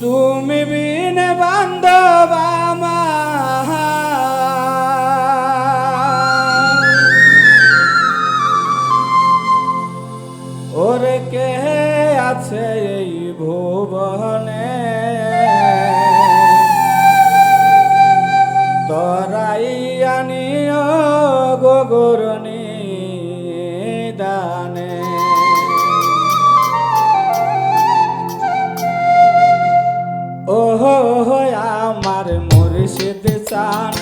তুমি বিনে বান্ধব ওরে কে আছে এই ভুবনে? তরাই আনিও গোগরণী দানে মুর্শিদ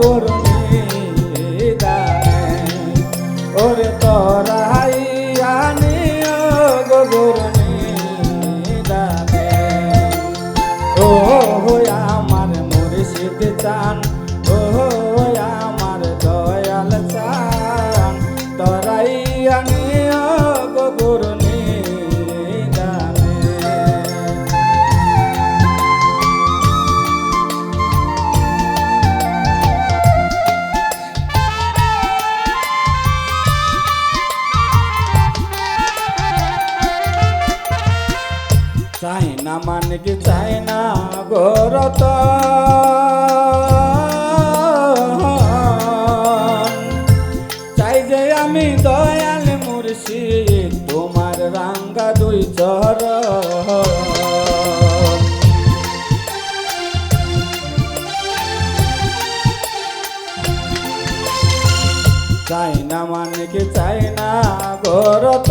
por চাই না মানে কি চাই না গরত চাই যে আমি দয়াল মুর্শিদ, তোমার রাঙ্গা দুই চর। চাই না মানে কি চাই না গরত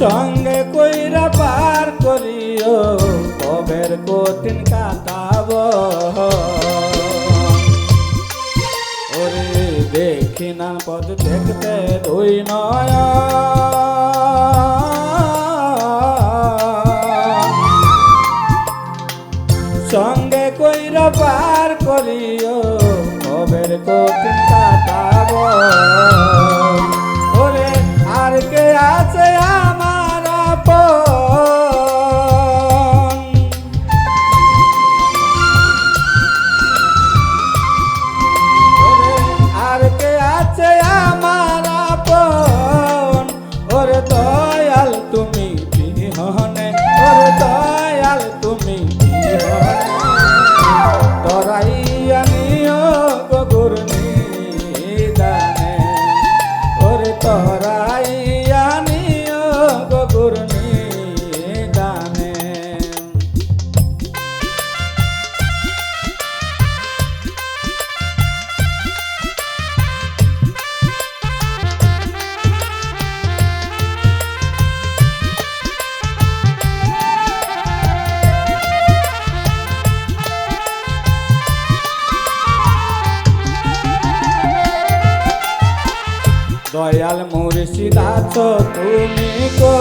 সঙ্গে কইরা পার করিও, কবের কঠিন কাটাব। ওরে দেখি না পদ দেখতে দুই নয়। সঙ্গে কইরা পার করিও, কবের কঠিন কাটাব। ওরে আর কে আছে পর দয়াল মুর্শিদ আছো তুমি কই?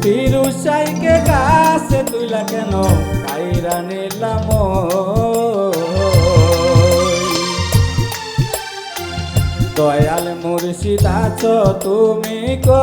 ফিরুসাইকে গাছে তুইলা কেন কাইরা নিলাম দয়াল মুর্শিদ আছো তুমি কো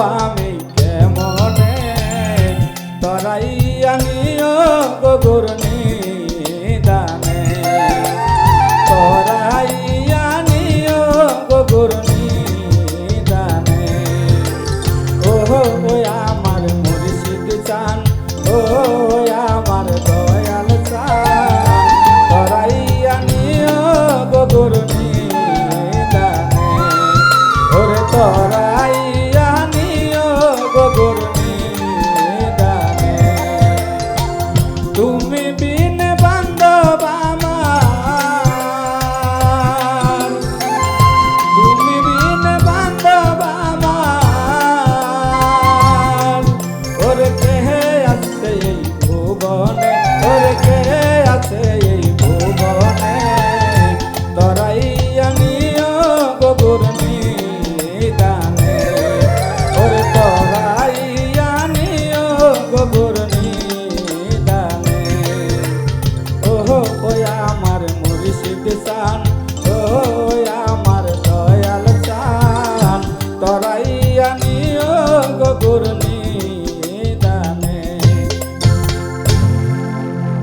চান ও